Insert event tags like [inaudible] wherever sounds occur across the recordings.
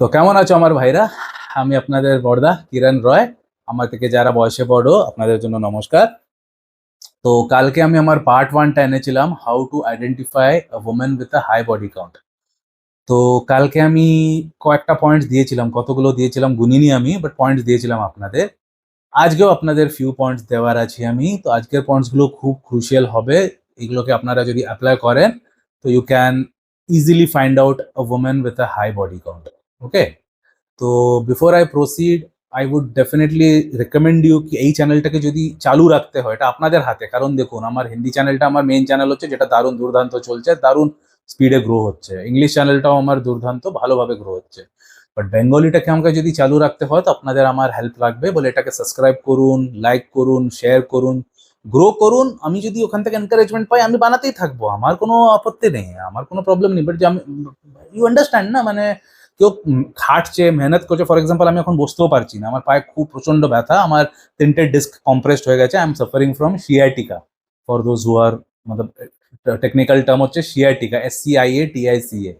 তো কেমন আছো আমার ভাইরা? আমি আপনাদের বড়দা, কিরণ রয়। আমার থেকে যারা বয়সে বড়, আপনাদের জন্য নমস্কার। তো কালকে আমি আমার পার্ট ওয়ানটা এনেছিলাম how to identify women with a high body count তো কালকে আমি কয়েকটা পয়েন্টস দিয়েছিলাম, কতগুলো দিয়েছিলাম গুনিনি আমি বাট পয়েন্টস দিয়েছিলাম আপনাদের। আজকেও আপনাদের ফিউ পয়েন্টস দেওয়ার আছি আমি। তো আজকের পয়েন্টসগুলো খুব ক্রুশিয়াল হবে। এগুলোকে আপনারা যদি অ্যাপ্লাই করেন, তো you can easily find out a women with a high body count okay তো before I proceed I would definitely recommend you কি এই চ্যানেলটাকে যদি চালু রাখতে হয়, এটা আপনাদের হাতে। কারণ দেখুন, আমার হিন্দি চ্যানেলটা আমার মেইন চ্যানেল হচ্ছে যেটা দারুণ দুর্দান্ত চলছে, দারুণ স্পিডে গ্রো হচ্ছে। ইংলিশ চ্যানেলটাও আমার দুর্দান্ত, ভালোভাবে গ্রো হচ্ছে। বাট বেঙ্গলিটাকে আমাকে যদি চালু রাখতে হয়, তো আপনাদের আমার হেল্প লাগবে। বলে এটাকে সাবস্ক্রাইব করুন লাইক করুন শেয়ার করুন গ্রো করুন। আমি যদি ওখান থেকে এনকারেজমেন্ট পাই, আমি বানাতেই থাকব। আমার কোনো আপত্তি নেই, আমার কোনো প্রবলেম নেই। বাট আমি ইউ আন্ডারস্ট্যান্ড না? মানে কেউ উম, খাটছে মেহনত করছে ফর এক্সাম্পল আমি এখন বসতেও পারছি না। আমার পায়ে খুব প্রচণ্ড ব্যথা আমার তিনটে ডিস্ক কম্প্রেসড হয়ে গেছে I am suffering from sciatica for those who are Matlab technical term হচ্ছে sciatica S C I A T I C A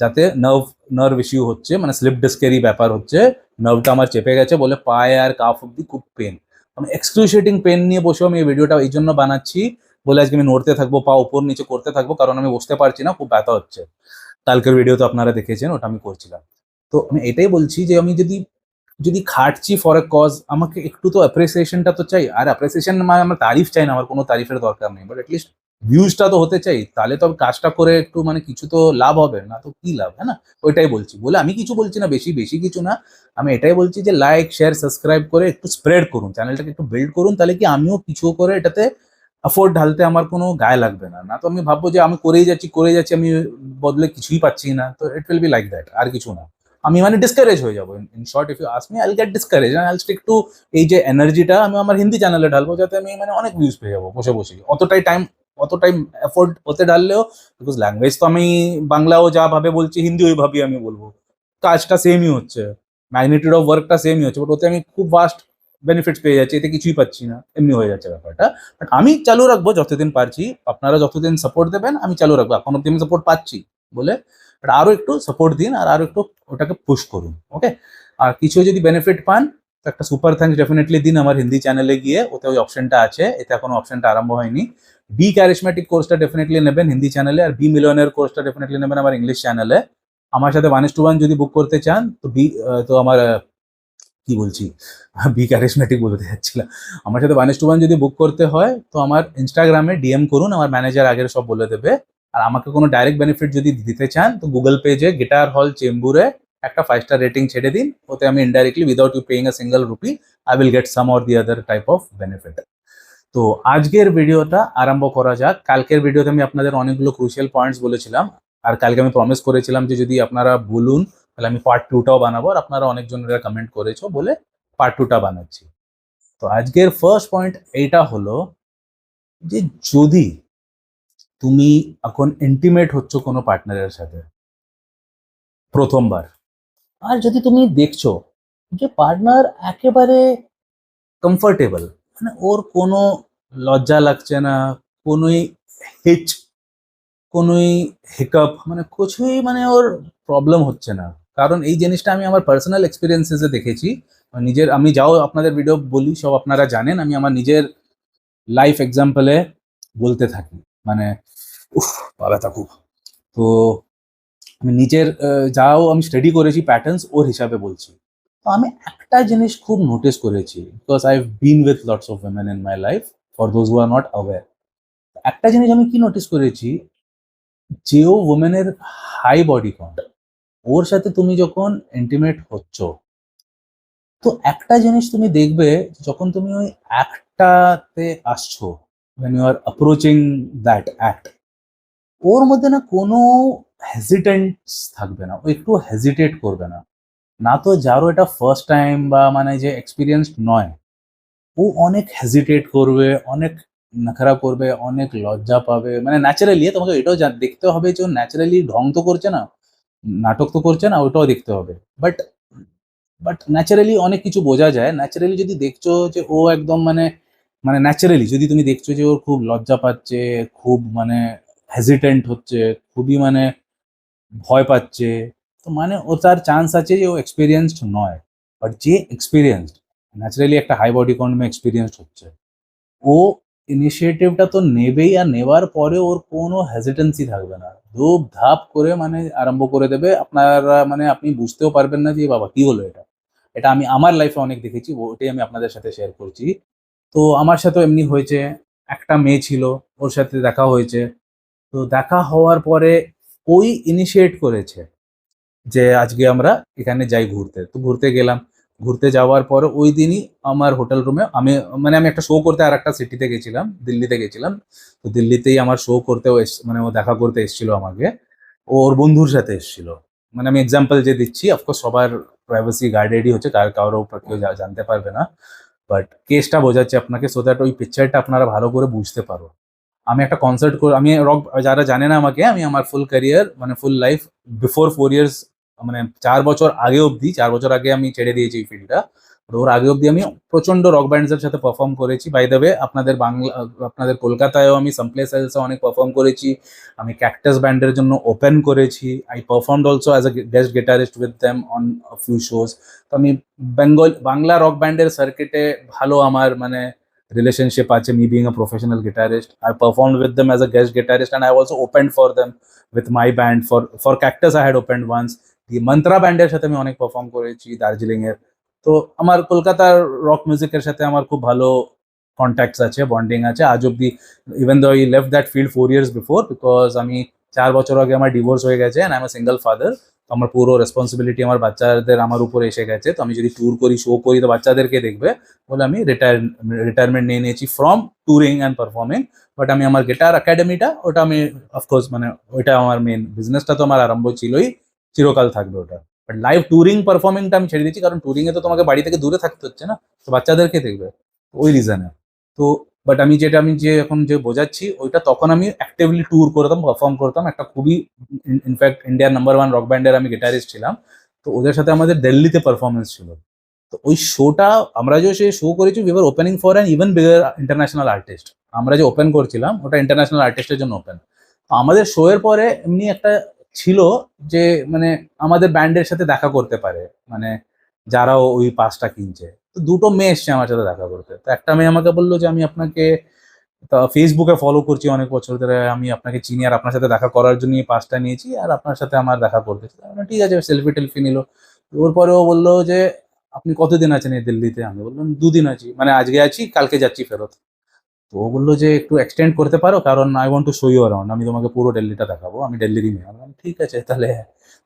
যাতে নার্ভ নার্ভ ইস্যু হচ্ছে মানে স্লিপ ডিস্কেরই ব্যাপার হচ্ছে নার্ভটা আমার চেপে গেছে বলে পায়ে আর কাফ অব্দি খুব পেন আমি এক্সক্লুসিয়েটিং পেন নিয়ে বসেও আমি এই ভিডিওটা এই জন্য বানাচ্ছি বলে আজকে আমি নড়তে থাকব পা উপর নিচে করতে থাকব কারণ আমি বসতে পারছি না খুব ব্যথা হচ্ছে। কালকের ভিডিও তো আপনারা দেখেছেন, ওটা আমি করছিলাম। তো আমি এটাই বলছি যে আমি যদি যদি খাটছি ফর এ কজ আমাকে একটু তো অ্যাপ্রিসিয়েশনটা তো চাই। আর অ্যাপ্রিসিয়েশন মানে আমার তারিফ চাই না, আমার কোনো তারিফের দরকার নেই। বাট অ্যাটলিস্ট ভিউজটা তো হতে চাই। তাহলে তো কাজটা করে একটু মানে কিছু তো লাভ হবে, না তো কি লাভ হ্যাঁ ওইটাই বলছি। বলে আমি কিছু বলছি না, বেশি বেশি কিছু না। আমি এটাই বলছি যে লাইক শেয়ার সাবস্ক্রাইব করে একটু স্প্রেড করুন। চ্যানেলটাকে একটু বিল্ড করুন, তাহলে কি আমিও কিছু করে এটাতে অ্যাফোর্ড ঢালতে আমার কোনো গায়ে লাগবে না। না তো আমি ভাববো যে আমি করেই যাচ্ছি করেই যাচ্ছি, আমি বদলে কিছুই পাচ্ছি না। তো it will be like that আর কিছু না। আমি মানে ডিসকারেজ হয়ে যাব। In short if you ask me I'll get discourage I'll stick to এই যে এনার্জিটা আমি আমার হিন্দি চ্যানেলে ঢালবো, যাতে আমি মানে অনেক ভিউজ পেয়ে যাব বসে বসে অতটাই টাইম অতটাই এফোর্ড হতে ঢাললেও বিকজ ল্যাঙ্গুয়েজ তো আমি বাংলাও যা ভাবে বলছি, হিন্দি ওইভাবেই আমি বলব। কাজটা সেমই হচ্ছে। ম্যাগনিটিউড অফ ওয়ার্কটা সেমই হচ্ছে বাট ওতে আমি খুব ভাস্ট বেনিফিটস পেয়ে যাচ্ছি, এতে কিছুই পাচ্ছি না, এমনি হয়ে যাচ্ছে ব্যাপারটা। বাট আমি চালু রাখব যতদিন পারছি, আপনারা যতদিন সাপোর্ট দেবেন, আমি চালু রাখব। এখন অব্দি আমি সাপোর্ট পাচ্ছি বলে বাট আরও একটু সাপোর্ট দিন আর আরও একটু ওটাকে পুশ করুন ওকে আর কিছু যদি বেনিফিট পান, তো একটা সুপার থ্যাঙ্কস ডেফিনেটলি দিন আমার হিন্দি চ্যানেলে গিয়ে, ওতে ওই অপশনটা আছে, এতে এখনও অপশনটা আরম্ভ হয়নি। বি ক্যারিসমেটিক কোর্সটা ডেফিনেটলি নেবেন হিন্দি চ্যানেলে আর বি মিলিয়নের কোর্সটা ডেফিনেটলি নেবেন আমার ইংলিশ চ্যানেলে আমার সাথে ওয়ান টু ওয়ান যদি বুক করতে চান, তো বি তো আমার কি বলছি? বি ক্যারিসমেটিক বলতে যাচ্ছিলাম। আমার সাথে ওয়ান টু ওয়ান যদি বুক করতে হয়, তো আমার ইনস্টাগ্রামে ডিএম করুন, আমার ম্যানেজার আগের সব বলে দেবে। আর আমাকে কোনো ডাইরেক্ট বেনিফিট যদি দিতে চান, তো গুগল পেজে গিটার হল চেম্বুরে একটা ফাইভ স্টার রেটিং ছেড়ে দিন। ওতে আমি indirectly without you paying a single rupee I will get some or the other type of benefit তো আজকের ভিডিওটা আরম্ভ করা যাক। কালকের ভিডিওতে আমি আপনাদের অনেকগুলো ক্রুশিয়াল পয়েন্টস বলেছিলাম। আর কালকে আমি প্রমিস করেছিলাম যে যদি আপনারা বলুন তাহলে আমি পার্ট টুটাও বানাবো আর আপনারা অনেকজনেরা কমেন্ট করেছ বলে পার্ট টুটা বানাচ্ছি। তো আজকের ফার্স্ট পয়েন্ট এইটা হলো যে যদি তুমি এখন ইন্টিমেট হচ্ছ কোনো পার্টনারের সাথে, প্রথমবার, আর যদি তুমি দেখছ যে পার্টনার একেবারে কমফর্টেবল মানে ওর কোনো লজ্জা লাগছে না, কোনোই হিচ কোনোই হিকআপ মানে কিছুই মানে ওর প্রবলেম হচ্ছে না। কারণ এই জিনিসটা আমি আমার পার্সোনাল এক্সপিরিয়েন্সেসে দেখেছি। নিজের, আমি যাও আপনাদের ভিডিও বলি, সব আপনারা জানেন, আমি আমার নিজের লাইফ এক্সাম্পলে বলতে থাকি। মানে উফ ব্যথা খুব। তো আমি নিজের যাও আমি স্টাডি করেছি প্যাটার্নস ওর হিসাবে বলছি। তো আমি একটা জিনিস খুব নোটিস করেছি because I have been with lots of women in my life for those who are not aware একটা জিনিস আমি কি নোটিস করেছি যেও ওমেনের হাই বডি কাউন্ট ওর সাথে তুমি যখন ইন্টিমেট হচ্ছ, তো একটা জিনিস তুমি দেখবে যখন তুমি ওই অ্যাক্টটাতে আসছো, when you are approaching that act, ওর মধ্যে না কোনো হেজিটেন্স থাকবে না, ও একটু হেজিটেট করবে না। না তো যারও এটা ফার্স্ট টাইম বা মানে যে এক্সপিরিয়েন্স নয়, ও অনেক হেজিটেট করবে, অনেক নাখারা করবে, অনেক লজ্জা পাবে। মানে ন্যাচারালি তোমাকে এটাও দেখতে হবে যে ও ন্যাচারালি ঢং তো করছে না। নাটক তো করছে না, ওটাও দেখতে হবে। বাট বাট ন্যাচারালি অনেক কিছু বোঝা যায়। ন্যাচারালি যদি দেখছ যে ও একদম মানে মানে ন্যাচারালি যদি তুমি দেখছ যে ওর খুব লজ্জা পাচ্ছে, খুব মানে হেজিটেন্ট হচ্ছে, খুবই মানে ভয় পাচ্ছে, তো মানে ও তার চান্স আছে যে ও এক্সপিরিয়েন্সড নয়। বাট যে এক্সপিরিয়েন্সড ন্যাচারালি একটা হাই বডি কাউন্টে এক্সপিরিয়েন্সড হচ্ছে। ও ইনিশিয়েটিভটা তো নেবেই আর নেওয়ার পরে ওর কোনো হেজিটেন্সি থাকবে না। ধূপ ধাপ করে মানে আরম্ভ করে দেবে। আপনারা মানে আপনি বুঝতেও পারবেন না যে বাবা, কি হলো এটা? এটা আমি আমার লাইফে অনেক দেখেছি, ওটাই আমি আপনাদের সাথে শেয়ার করছি। তো আমার সাথেও এমনি হয়েছে। একটা মেয়ে ছিল, ওর সাথে দেখা হয়েছে। তো দেখা হওয়ার পরে ওই ইনিশিয়েট করেছে যে, আজকে আমরা এখানে যাই ঘুরতে। তো ঘুরতে গেলাম। ঘুরতে যাওয়ার পর ওই দিনই আমার হোটেল রুমে আমি মানে আমি একটা শো করতে আর একটা সিটিতে গেছিলাম, দিল্লিতে গেছিলাম। তো দিল্লিতেই আমার শো করতে ও মানে ও দেখা করতে এসেছিল আমাকে। ওর বন্ধুর সাথে এসেছিল। মানে আমি এক্সাম্পল যে দিচ্ছি অফকোর্স সবার প্রাইভেসি গার্ডেডই হচ্ছে, কার উপর কেউ জানতে পারবে না। বাট কেসটা বোঝাচ্ছে আপনাকে সো দ্যাট ওই পিকচারটা আপনারা ভালো করে বুঝতে পারো। আমি একটা কনসার্ট করে, আমি রক যারা জানে না আমাকে, আমি আমার ফুল ক্যারিয়ার মানে full life before four years মানে চার বছর আগে অবধি, চার বছর আগে আমি ছেড়ে দিয়েছি এই ফিল্ডটা ওর আগে অবধি আমি প্রচণ্ড রক ব্যান্ডসের সাথে পারফর্ম করেছি। বাই দ্য ওয়ে আপনাদের বাংলা, আপনাদের কলকাতায়ও আমি সামপ্লেস এলসে অনেক পারফর্ম করেছি। আমি ক্যাক্টাস ব্যান্ডের জন্য ওপেন করেছি। I perform also as a guest guitarist with them on few shows তো আমি বেঙ্গল বাংলা রক ব্যান্ডের সার্কিটে ভালো আমার মানে রিলেশনশিপ আছে me being a professional guitarist i performed with them as a guest guitarist and i also opened for them with my band for for cactus i had opened once mantra ব্যান্ডের সাথে আমি অনেক perform করেছি দার্জিলিং এর। তো আমার কলকাতার rock মিউজিকের সাথে আমার খুব ভালো কন্ট্যাক্টস আছে বন্ডিং আছে। আজ অব্দি even though I left that field four years before because আমি চার বছর আগে আমার ডিভোর্স হয়ে গেছে অ্যান্ড আই সিঙ্গেল ফাদার আমার পুরো রেসপন্সিবিলিটি আমার বাচ্চাদের আমার উপরে এসে গেছে। তো আমি যদি ট্যুর করি শো করি, তো বাচ্চাদেরকে দেখবে বলে আমি রিটায়ার রিটায়ারমেন্ট নিয়ে নিয়েছি from touring and performing but আমি আমার গিটার একাডেমিটা ওটা আমি অফকোর্স মানে ওইটা আমার মেন বিজনেসটা তো আমার আরম্ভ ছিলই। চিরকাল থাকবে ওটা। বাট লাইভ ট্যুরিং পারফর্মিংটা আমি ছেড়ে দিচ্ছি, কারণ ট্যুরিং এ তো তোমাকে বাড়ি থেকে দূরে থাকতে হচ্ছে না, তো বাচ্চাদেরকে দেখবে, ওই রিজনে তো বাট আমি যেটা, আমি যে এখন যে বোঝাচ্ছি, ওইটা তখন আমি অ্যাক্টিভলি ট্যুর করতাম পারফর্ম করতাম, একটা খুবই ইনফ্যাক্ট ইন্ডিয়ার নাম্বার ওয়ান রক ব্যান্ডের আমি গিটারিস্ট ছিলাম, তো ওদের সাথে আমাদের দিল্লিতে পারফরমেন্স ছিল। তো ওই শোটা আমরা যে সে শো করেছি we are opening for an even bigger international artist আমরা যে ওপেন করছিলাম, ওটা ইন্টারন্যাশনাল আর্টিস্টের জন্য ওপেন আমাদের শো এর পরে এমনি একটা ছিল যে মানে আমাদের ব্যান্ডের সাথে দেখা করতে পারে। মানে যারা ওই পাসটা কিনছে। তো দুটো মেয়ে এসছে আমার সাথে দেখা করতে। তো একটা মেয়ে আমাকে বলল যে, আমি আপনাকে ফেসবুকে ফলো করছি অনেক বছর ধরে। আমি আপনাকে চিনি আর আপনার সাথে দেখা করার জন্য পাসটা নিয়েছি আর আপনার সাথে আমার দেখা করতে। ঠিক আছে সেলফি টেলফি নিল। ওর পরে ও বলল যে, আপনি কতদিন আছেন এই দিল্লিতে? আমি বললাম, দুদিন আছি। মানে আজকে আছি, কালকে যাচ্ছি ফেরত। তো ও বলল যে একটু এক্সটেন্ড করতে পারো কারণ I want to show you around আমি তোমাকে পুরো দিল্লিটা দেখাবো আমি দিল্লিরই মেয়ে আমি বললাম, ঠিক আছে তাহলে।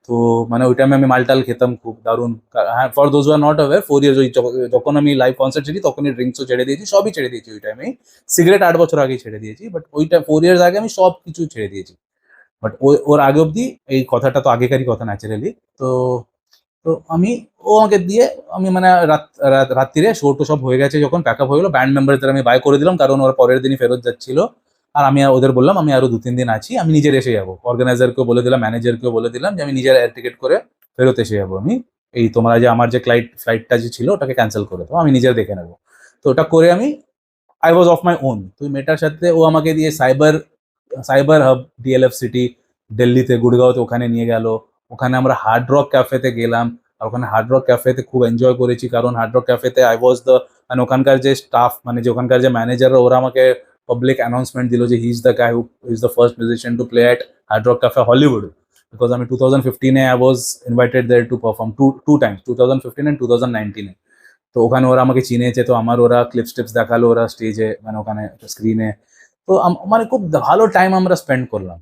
তো মানে ওই টাইমে আমি মালটাল খেতাম খুব দারুণ। হ্যাঁ for those are not aware four years ওই যখন আমি লাইভ কনসার্ট ছেড়ি তখনই ড্রিঙ্কসও ছেড়ে দিয়েছি সবই ছেড়ে দিয়েছি ওই টাইমে সিগারেট আট বছর আগেই ছেড়ে দিয়েছি বাট ওইটা ফোর ইয়ার্স আগে আমি সব কিছু ছেড়ে দিয়েছি। বাট ওর আগে অবধি এই কথাটা তো আগেকারই কথা ন্যাচারালি তো তো আমি, ও আমাকে দিয়ে আমি মানে রাত, রাত- রাত্রিরে শো টো সব হয়ে গেছে যখন প্যাক আপ হয়ে গেলো। ব্যান্ড মেম্বারদের আমি বাই করে দিলাম কারণ ওরা পরের দিনই ফেরত যাচ্ছিল। আর আমি ওদের বললাম, আমি আরও দু, তিন দিন আছি, আমি নিজের এসে যাব। অর্গানাইজারকেও বলে দিলাম ম্যানেজারকেও বলে দিলাম যে আমি নিজের এয়ার টিকিট করে ফেরত এসে যাব আমি। এই তোমরা যে আমার যে ফ্লাইট ফ্লাইটটা যে ছিল ওটাকে ক্যান্সেল করে দেবো আমি নিজের দেখে নেব। তো ওটা করে আমি I was of my own তো মেয়েটার সাথে ও আমাকে দিয়ে cyber cyber hub DLF city দিল্লিতে, গুড়গাঁওতে ওখানে নিয়ে গেল। ওখানে আমরা হার্ড রক ক্যাফেতে গেলাম, আর ওখানে হার্ড রক ক্যাফেতে খুব এনজয় করেছি, কারণ হার্ড রক ক্যাফেতে আই ওয়াজ দ্য মানে ওখানকার যে স্টাফ মানে যে ওখানকার যে ম্যানেজার ওরা আমাকে পাবলিক অ্যানাউন্সমেন্ট দিল যে he is the guy who is the first musician to play at hard rock cafe Hollywood because আমি two thousand ফিফটিনে I was invited there to perform two two times two thousand fifteen and two thousand নাইনটিনে তো ওখানে ওরা আমাকে চিনেছে, তো আমার ওরা clips tips দেখাল, ওরা স্টেজে মানে ওখানে স্ক্রিনে তো মানে খুব ভালো টাইম আমরা স্পেন্ড করলাম।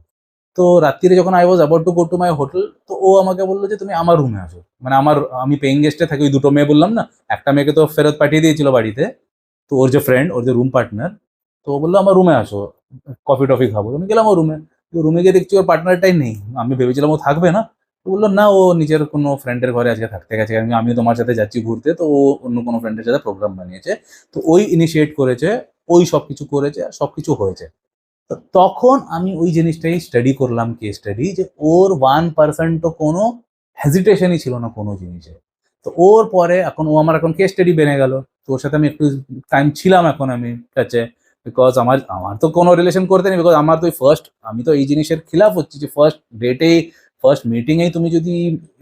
তো রাত্রিরে যখন I was about to go to my hotel, তো ও আমাকে বলল যে তুমি আমার রুমে আসো। মানে আমার, আমি পেইং গেস্টে থাকি, ওই দুটো মেয়ে বললাম না, একটা মেয়েকে তো ফেরত পাঠিয়ে দিয়েছিল বাড়িতে, তো ওর যে ফ্রেন্ড ওর যে রুম পার্টনার তো ও বলল, আমার রুমে আসো কফি টফি খাব। আমি গেলাম ওর রুমে তো রুমে গিয়ে দেখছি ওর পার্টনারটাই নেই। আমি ভেবেছিলাম ও থাকবে না। তো বলল, না, ও নিজের কোনো ফ্রেন্ডের ঘরে আজকে থাকতে গেছে। আমি আমি তোমার সাথে যাচ্ছি ঘুরতে। তো ও অন্য কোনো ফ্রেন্ডের সাথে প্রোগ্রাম বানিয়েছে। তো ওই ইনিশিয়েট করেছে, ওই সব কিছু করেছে আর সব কিছু হয়েছে। তখন আমি ওই জিনিসটাই স্টাডি করলাম কে স্টাডি যে ওর ওয়ান পার্সেন্টও কোনো হেজিটেশনই ছিল না কোনো জিনিসে। তো ওর পরে এখন ও আমার এখন কে স্টাডি বেড়ে গেল। তো ওর সাথে আমি একটু টাইম ছিলাম এখন আমি কাছে। বিকজ আমার আমার তো কোনো রিলেশন করতে নেই। বিকজ আমার তো ফার্স্ট আমি তো এই জিনিসের খিলাফ হচ্ছি যে ফার্স্ট ডেটেই ফার্স্ট মিটিংয়েই তুমি যদি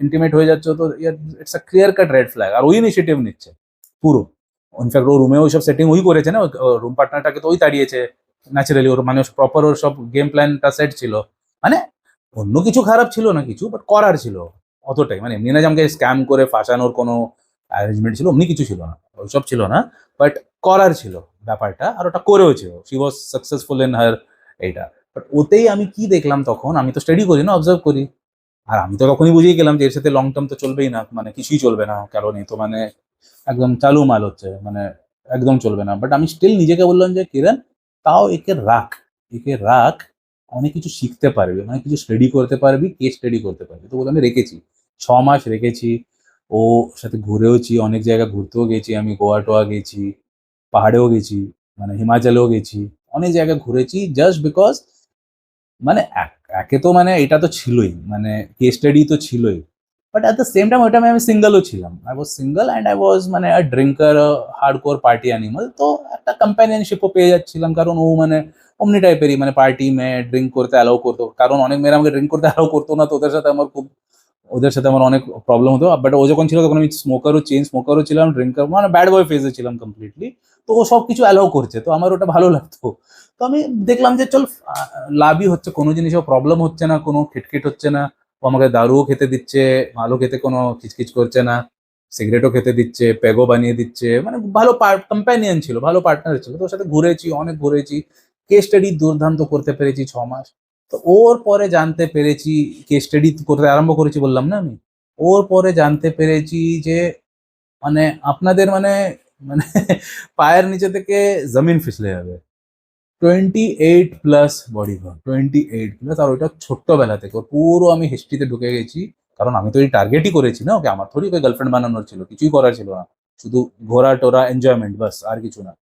ইন্টিমেট হয়ে যাচ্ছ তো it's a clear cut red flag আর ওই ইনিশিয়েটিভ নিচ্ছে। পুরো। ইনফ্যাক্ট ও রুমে ওই সব সেটিং ওই করেছে না। রুম পার্টনারটাকে তো ওই তাড়িয়েছে। ন্যাচারালি ওর মানে প্রপার ওর সব গেম প্ল্যানটা সেট ছিল। মানে অন্য কিছু খারাপ ছিল না কিছু বাট করার ছিল। অতটাই। মানে এমনি না যে আমাকে স্ক্যাম করে ফাঁসানোর কোনো অ্যারেঞ্জমেন্ট ছিল, অমনি কিছু ছিল না। ওইসব ছিল না বাট করার ছিল ব্যাপারটা, আর ওটা করেও ছিল। She was successful in her এইটা। বাট ওতেই আমি কি দেখলাম তখন, আমি তো স্টাডি করি না অবজার্ভ করি। আর আমি তো তখনই বুঝেই গেলাম যে এর সাথে লং টার্ম তো চলবেই না মানে কিছুই চলবে না। কারণ তো মানে একদম চালু মাল হচ্ছে মানে একদম চলবে না। বাট আমি স্টিল নিজেকে বললাম যে, কিরণ তাও একে রাখ। একে রাখ, অনেক কিছু শিখতে পারবি, অনেক কিছু স্টাডি করতে পারবি কে স্টাডি করতে পারবি। তো বলে আমি রেখেছি, ছ মাস রেখেছি, ও সাথে ঘুরেওছি, অনেক জায়গা ঘুরতেও গেছি, আমি গোয়া টোয়া গেছি, পাহাড়েও গেছি মানে হিমাচলেও গেছি, অনেক জায়গায় ঘুরেছি জাস্ট বিকজ মানে একে তো মানে এটা তো ছিলই মানে কে স্টাডি তো ছিলই। But at the same time ওইটা আমি সিঙ্গেলও ছিলাম। I was single and I was মানে drinker hard core party animal তো একটা কম্প্যানিয়নশিপও পেয়ে যাচ্ছিলাম, কারণ ও মানে অমনি টাইপেরই মানে পার্টি মেয়ে ড্রিঙ্ক করতে অ্যালাউ করতো। কারণ অনেক মেয়েরা আমাকে ড্রিঙ্ক করতে অ্যালাউ করতো না, তো ওদের সাথে আমার খুব ওদের সাথে আমার অনেক প্রবলেম হতো। বাট ও যখন ছিল, তখন আমি স্মোকারও চেন স্মোকারও ছিলাম ড্রিঙ্কার মানে ব্যাড বয় ফেজে ছিলাম কমপ্লিটলি তো ও সব কিছু অ্যালাউ করছে, তো আমার ওটা ভালো লাগতো। তো আমি দেখলাম যে, চল লাভই হচ্ছে, কোনো জিনিসও প্রবলেম হচ্ছে না, কোনো খিটখিট হচ্ছে না। আমাকে দারুও খেতে দিচ্ছে, ভালো খেতে কোনো খিচখিচ করছে না, সিগারেটও খেতে দিচ্ছে প্যাগও বানিয়ে দিচ্ছে মানে ভালো কম্প্যানিয়ন ছিল, ভালো পার্টনার ছিল। তো ওর সাথে ঘুরেছি, অনেক ঘুরেছি কে স্টাডি দুর্দান্ত করতে পেরেছি ছ মাস। তো ওর পরে জানতে পেরেছি কে স্টাডি করতে আরম্ভ করেছি বললাম না আমি? ওর পরে জানতে পেরেছি যে মানে আপনাদের মানে মানে [laughs] পায়ের নিচে থেকে জমিন ফিসলে যাবে। টোয়েন্টি এইট প্লাস বডি ঘর টোয়েন্টি এইট প্লাস আর ওইটা ছোট্টবেলা থেকে পুরো আমি হিস্ট্রিতে ঢুকে গেছি। কারণ আমি তো এই টার্গেটই করেছি না, ওকে? আমার থোড়ি ওকে গার্লফ্রেন্ড বানানোর ছিল, কিছুই করার ছিল না। শুধু ঘোরা টোরা এনজয়মেন্ট বাস, আর কিছু না।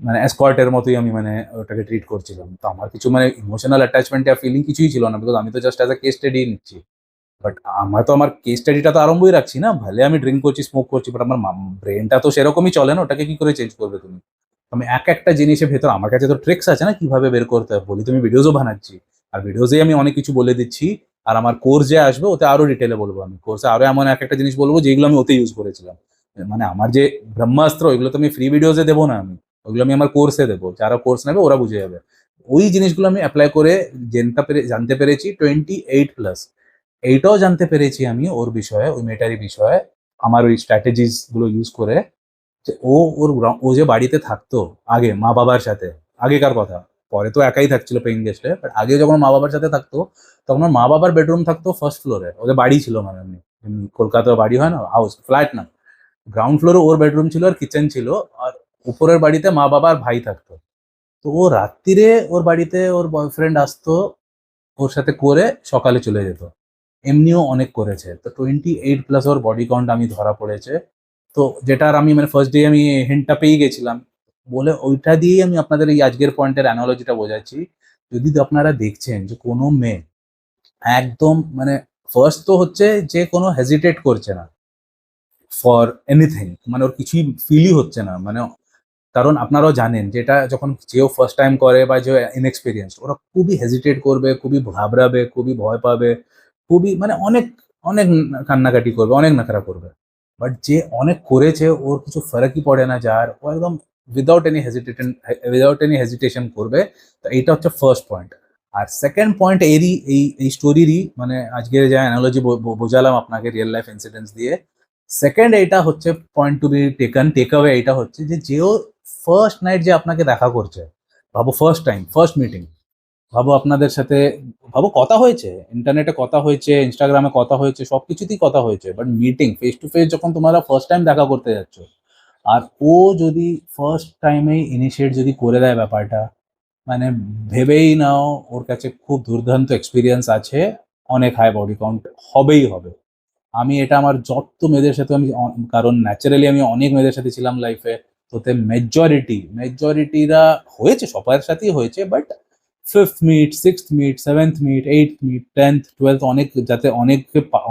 মানে এসকর্টের মতোই আমি মানে ওটাকে ট্রিট করছিলাম। তো আমার কিছু মানে ইমোশনাল অ্যাটাচমেন্ট আর ফিলিং কিছুই ছিল না বিকজ আমি তো just as a case study নিচ্ছি। বাট আমার তো আমার কেস স্টাডিটা তো আরম্ভই রাখছি না। ভালে আমি ড্রিঙ্ক করছি স্মোক করছি বাট আমার ব্রেনটা তো সেরকমই চলে না, ওটাকে কি করে চেঞ্জ করবে তুমি? আমি এক একটা জিনিসের ভেতর, আমার কাছে তো ট্রিক্স আছে না কীভাবে বের করতে হবে? বলি, তুমি ভিডিওজও বানাচ্ছি। আর ভিডিওজেই আমি অনেক কিছু বলে দিচ্ছি। আর আমার কোর্স যে আসবে, ওতে আরও ডিটেলে বলব আমি। কোর্সে আরও এমন এক একটা জিনিস বলব, যেগুলো আমি ওতে ইউজ করেছিলাম। মানে আমার যে ব্রহ্মাস্ত্র, ওইগুলো তো আমি ফ্রি ভিডিওজে দেবো না আমি। ওইগুলো আমি আমার কোর্সে দেবো। যারা কোর্স নেবে, ওরা বুঝে যাবে। ওই জিনিসগুলো আমি অ্যাপ্লাই করে জানতে পেরে, জানতে পেরেছি টোয়েন্টি এইট প্লাস এইটাও জানতে পেরেছি আমি ওর বিষয়ে, ওই মেটারি বিষয়ে, আমার ওই স্ট্র্যাটেজিসগুলো ইউজ করে। যে ও ওর ও যে বাড়িতে থাকতো আগে মা বাবার সাথে, আগেকার কথা। পরে তো একাই থাকছিল পেইং গেস্টে বাট আগে যখন মা বাবার সাথে থাকতো, তখন ওর মা বাবার বেডরুম থাকতো ফার্স্ট ফ্লোরে ওদের বাড়ি ছিল মানে এমনি। কলকাতায় বাড়ি হয় না হাউস ফ্ল্যাট না। গ্রাউন্ড ফ্লোরে ওর বেডরুম ছিল আর কিচেন ছিল, আর উপরের বাড়িতে মা বাবার ভাই থাকতো। তো ও রাত্রিরে ওর বাড়িতে ওর বয়ফ্রেন্ড আসতো, ওর সাথে করে সকালে চলে যেত। এমনিও অনেক করেছে। তো টোয়েন্টি এইট প্লাস ওর বডি কাউন্ট আমি ধরা পড়েছে। তো যেটার আমি মানে ফার্স্ট ডে আমি হিন্টটা পেয়ে গেছিলাম, বলে ওইটা দিয়েই আমি আপনাদের এই আজকের পয়েন্টের অ্যানোলজিটা বোঝাচ্ছি। যদি আপনারা দেখছেন যে কোনো মেয়ে একদম মানে ফার্স্ট তো হচ্ছে যে কোনো হেজিটেট করছে না ফর এনিথিং মানে ওর কিছুই ফিলই হচ্ছে না। মানে কারণ আপনারাও জানেন যেটা যখন যেও ফার্স্ট টাইম করে বা যে ইনএক্সপিরিয়েন্স ওরা খুবই হেজিটেট করবে, খুবই ঘাবড়াবে, খুবই ভয় পাবে, খুবই মানে অনেক অনেক কান্নাকাটি করবে, অনেক নাকড়া করবে। বাট যে অনেক করেছে, ওর কিছু ফরকই পড়ে না যার, ও একদম without any hesitation without any hesitation করবে। তো এইটা হচ্ছে ফার্স্ট পয়েন্ট আর সেকেন্ড পয়েন্ট এরই, এই এই স্টোরিরই মানে আজকে যা অ্যানালজি বোঝালাম আপনাকে রিয়েল লাইফ ইনসিডেন্টস দিয়ে। সেকেন্ড এইটা হচ্ছে point to be taken take away এটা হচ্ছে যে যেও ফার্স্ট নাইট যে আপনাকে দেখা করছে, ভাবো ফার্স্ট টাইম ফার্স্ট মিটিং ভাবো আপনাদের সাথে, ভাবো কথা হয়েছে ইন্টারনেটে কথা হয়েছে ইনস্টাগ্রামে কথা হয়েছে, সব কিছুতেই কথা হয়েছে but meeting face to face যখন তোমরা ফার্স্ট টাইম দেখা করতে যাচ্ছ, আর ও যদি ফার্স্ট টাইমেই ইনিশিয়েট যদি করে দেয় ব্যাপারটা মানে ভেবেই নাও ওর কাছে খুব দুর্দান্ত এক্সপিরিয়েন্স আছে, অনেক হাই বডি কাউন্ট হবেই হবে। আমি এটা আমার যত মেয়েদের সাথে আমি, কারণ ন্যাচারালি আমি অনেক মেয়েদের সাথে ছিলাম লাইফে তোতে মেজরিটি মেজরিটিরা হয়েছে, সবার সাথেই হয়েছে but fifth meet sixth meet seventh meet eight meet tenth twelfth অনেক যাতে অনেক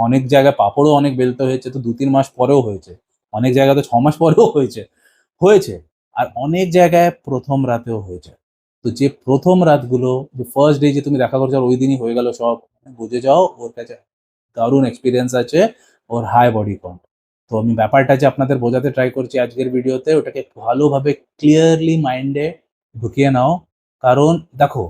অনেক জায়গায় পাপড়ও অনেক বেলতে হয়েছে, তো দু তিন মাস পরেও হয়েছে। অনেক জায়গায় তো ছ মাস পরেও হয়েছে। হয়েছে। আর অনেক জায়গায় প্রথম রাতেও হয়েছে। তো যে প্রথম রাতগুলো, যে ফার্স্ট ডে যে তুমি দেখা করছ ওই দিনই হয়ে গেল সব বুঝে যাও, ওর কাছে দারুণ এক্সপিরিয়েন্স আছে, ওর হাই বডি কাউন্ট তো আমি ব্যাপারটা যে আপনাদের বোঝাতে ট্রাই করছি আজকের ভিডিওতে ওটাকে ভালোভাবে ক্লিয়ারলি মাইন্ডে ঢুকিয়ে নাও। কারণ, দেখো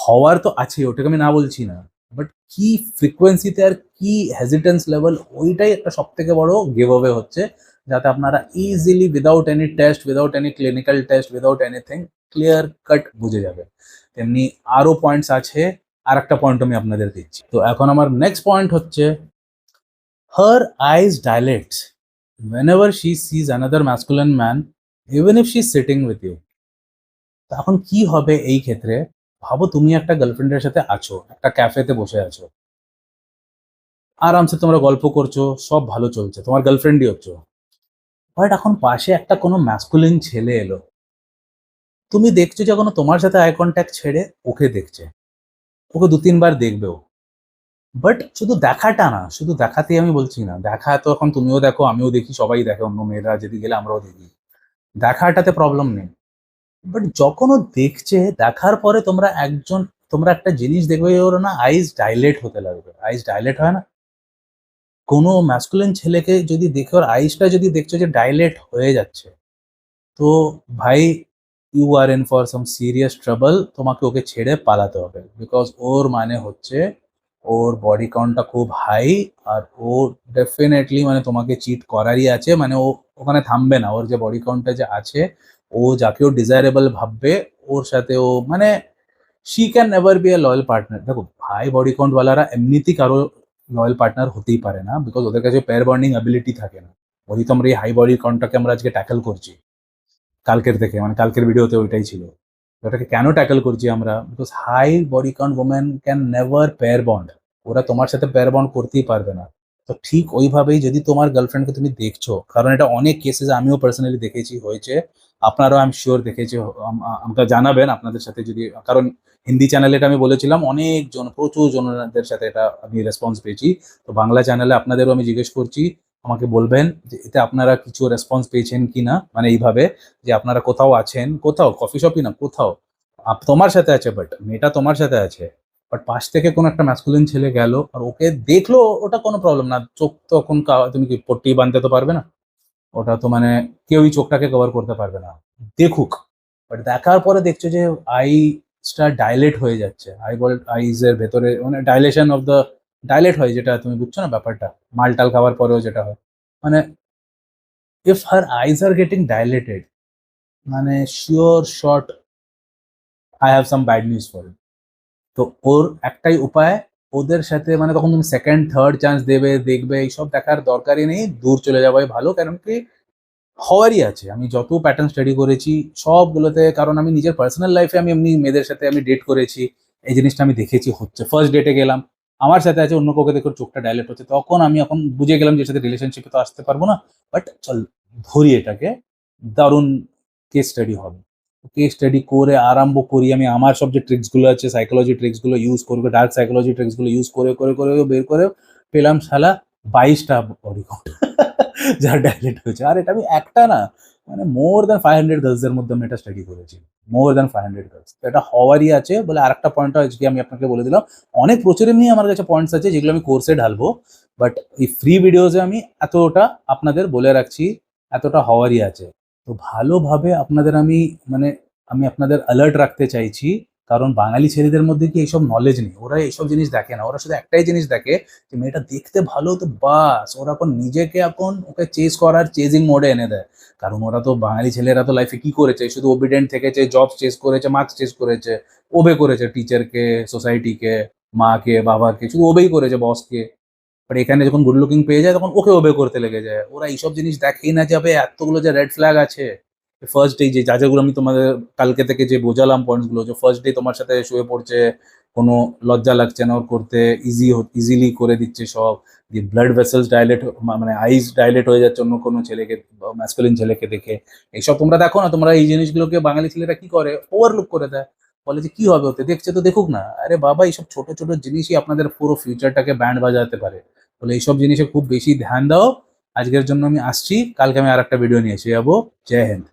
হওয়ার তো আছে, ওটাকে আমি না বলছি না। বাট কি ফ্রিকোয়েন্সিতে আর কি হেজিটেন্স লেভেল ওইটাই একটা সব থেকে বড় গিভ অ্যাওয়ে হচ্ছে, যাতে আপনারা easily without any test without any clinical test without anything clear cut বুঝে যাবে তেমনি আরও পয়েন্টস আছে আর একটা পয়েন্ট আমি আপনাদের দিচ্ছি। তো এখন আমার নেক্সট পয়েন্ট হচ্ছে her eyes ডাইলেটস whenever she sees another masculine man, even if she's sitting with you তখন কি হবে এই ক্ষেত্রে? ভাবো তুমি একটা গার্লফ্রেন্ডের সাথে আছো, একটা ক্যাফেতে বসে আছো। আরামসে তোমরা গল্প করছ, সব ভালো চলছে, তোমার গার্লফ্রেন্ডই হচ্ছো। বাট এখন পাশে একটা কোনো ম্যাসকুলিন ছেলে এলো। তুমি দেখছ ও তোমার সাথে আই কন্ট্যাক্ট ছেড়ে ওকে দেখছে। ওকে দু তিনবার দেখবেও বাট শুধু দেখাটা না, শুধু দেখাতেই আমি বলছি না, দেখা তো এখন তুমিও দেখো, আমিও দেখি, সবাই দেখে, অন্য মেয়েরা যদি গেলে আমরাও দেখি। দেখাটাতে প্রবলেম নেই। বাট যখন ও দেখছে, দেখার পরে তোমরা একজন, তোমরা একটা জিনিস দেখবে ওর না আইস ডাইলেট হতে লাগবে। আইস ডাইলেট হয় না? কোনো ম্যাসকুলিন ছেলেকে যদি দেখে, ওর আইসটা যদি দেখছ যে ডাইলেট হয়ে যাচ্ছে, তো ভাই you are in for some serious trouble তোমাকে ওকে ছেড়ে পালাতে হবে। বিকজ ওর মানে হচ্ছে, ওর বডি কাউন্টটা খুব হাই আর ও ডেফিনেটলি মানে তোমাকে চিট করারই আছে। মানে ও ওখানে থামবে না। ওর যে বডি কাউন্টটা যে আছে ও যাকে ও ডিজায়ারেবল ভাববে, ওর সাথে ও মানে she can never be a loyal partner দেখো হাই বডি কাউন্টওয়ালারা এমনিতেই কারও লয়াল পার্টনার হতেই পারে না বিকজ ওদের কাছে পেয়ার বন্ডিং অ্যাবিলিটি থাকে না। ওই তো আমরা এই হাই বডি কাউন্টটাকে আমরা আজকে ট্যাকেল করছি। কালকের থেকে মানে কালকের ভিডিওতে ওইটাই ছিল। ওটাকে কেন ট্যাকেল করছি আমরা? Because high body count women can never pair bond ওরা তোমার সাথে পেয়ার বন্ড করতেই পারবে না। তো ঠিক ওইভাবেই যদি তোমার গার্লফ্রেন্ডকে তুমি দেখছ, কারণ এটা অনেক কেসেস আমিও পার্সোনালি দেখেছি হয়েছে, আপনারাও আই এম শিওর দেখেছি আমাকে জানাবেন আপনাদের সাথে যদি, কারণ হিন্দি চ্যানেলে এটা আমি বলেছিলাম, অনেকজন, প্রচুর জনদের সাথে এটা আমি রেসপন্স পেয়েছি, তো বাংলা চ্যানেলে আপনাদেরও আমি জিজ্ঞেস করছি, আমাকে বলবেন যে এতে আপনারা কিছু রেসপন্স পেয়েছেন কি না মানে এইভাবে, যে আপনারা কোথাও আছেন, কোথাও কফি শপই না, কোথাও তোমার সাথে আছে বাট মেয়েটা তোমার সাথে আছে বাট পাশ থেকে কোনো একটা ম্যাসকুলিন ছেলে গেল আর ওকে দেখল, ওটা কোনো প্রবলেম না। চোখ তো এখন তুমি কি পট্টি বাঁধতে তো পারবে না? ওটা তো মানে কেউই চোখটাকে কভার করতে পারবে না। দেখুক। বাট দেখার পরে দেখছ যে আইসটা ডাইলেট হয়ে যাচ্ছে। আই বল আইজের ভেতরে মানে ডাইলেশন অফ দ্য ডাইলেট হয় যেটা তুমি বুঝছ না ব্যাপারটা? মালটাল খাওয়ার পরেও যেটা হয়। মানে if her eyes are getting dilated মানে sure short I have some bad news for তো ওর একটাই উপায়, ওদের সাথে মানে তখন তুমি সেকেন্ড থার্ড চান্স দেবে, দেখবে, এইসব দেখার দরকারই নেই, দূর চলে যাওয়াই ভালো, কারণ কি হওয়ারই আছে। আমি যত প্যাটার্ন স্টাডি করেছি, সবগুলোতে, কারণ আমি নিজের পার্সোনাল লাইফে আমি এমনি মেয়েদের সাথে আমি ডেট করেছি, এই জিনিসটা আমি দেখেছি হচ্ছে। ফার্স্ট ডেটে গেলাম, আমার সাথে আছে অন্য কাউকে দেখো চোখটা ডাইলেট হচ্ছে, তখন আমি এখন বুঝে গেলাম যে সাথে রিলেশনশিপে তো আসতে পারব না। বাট চল, ধরি এটাকে, দারুণ কেস স্টাডি হবে। কেস স্টাডি করে আরম্ভ করি আমি। আমার সব যে ট্রিক্সগুলো আছে সাইকোলজি ট্রিক্সগুলো ইউজ করবে ডার্ক সাইকোলজি ট্রিক্সগুলো ইউজ করে করে করে বের করে পেলাম শালা বাইশটা বডি [laughs] যার ডাইলেট হয়েছে। আর এটা আমি একটা না মানে মোর দ্যান ফাইভ হান্ড্রেড গার্লসের মধ্যে আমি এটা স্টাডি করেছি। More than five hundred girls এটা হওয়ারই আছে বলে আরেকটা পয়েন্ট আজকে আমি আপনাকে বলে দিলাম। অনেক প্রচুর এমনি আমার কাছে পয়েন্টস আছে, যেগুলো আমি কোর্সে ঢালবো। বাট এই ফ্রি ভিডিওসে আমি এতটা আপনাদের বলে রাখছি, এতটা হওয়ারই আছে। তো ভালোভাবে আপনাদের আমি মানে আমি আপনাদের অ্যালার্ট রাখতে চাইছি। কারণ বাঙালি ছেলেদের মধ্যে কি এইসব নলেজ নেই? ওরা এইসব জিনিস দেখে না। ওরা শুধু একটাই জিনিস দেখে যে মেয়েটা দেখতে ভালো তো বাস। ওরা এখন নিজেকে এখন ওকে চেস করার চেজিং মোডে এনে দেয়। কারণ ওরা তো বাঙালি ছেলেরা তো লাইফে কি করেছে? শুধু ওবিডেন্ট থেকেছে জব চেজ করেছে মার্কস চেস করেছে ওবে করেছে টিচারকে সোসাইটিকে মাকে বাবাকে শুধু ওবেই করেছে বসকে বাট এখানে যখন গুড লুকিং পেয়ে যায়, তখন ওকে ওবে করতে লেগে যায়। ওরা এইসব জিনিস দেখেই না যাবে, এতগুলো যে রেড ফ্ল্যাগ আছে। ফার্স্ট ডে যে যা যাগুলো আমি তোমাদের কালকে থেকে যে বোঝালাম পয়েন্টসগুলো যে ফার্স্ট ডে তোমার সাথে শুয়ে পড়ছে, কোনো লজ্জা লাগছে না ওর করতে ইজি ইজিলি করে দিচ্ছে সব। দিয়ে ব্লাড ভেসেলস ডাইলেট মানে আইস ডাইলেট হয়ে যাচ্ছে অন্য কোনো ছেলেকে ম্যাসকুলিন ছেলেকে দেখে। এইসব তোমরা দেখো না, তোমরা এই জিনিসগুলোকে বাঙালি ছেলেরা কি করে? ওভারলুক করে দেয়। বলে যে কি হবে ওতে? দেখছে তো দেখুক না। আরে বাবা, এইসব ছোট ছোট জিনিসই আপনাদের পুরো ফিউচারটাকে ব্যান্ড বাজাতে পারে। বলে এইসব জিনিসে খুব বেশি ধ্যান দাও। আজকের জন্য আমি আসছি। কালকে আমি আর একটা ভিডিও নিয়ে এসে যাব। জয় হিন্দ।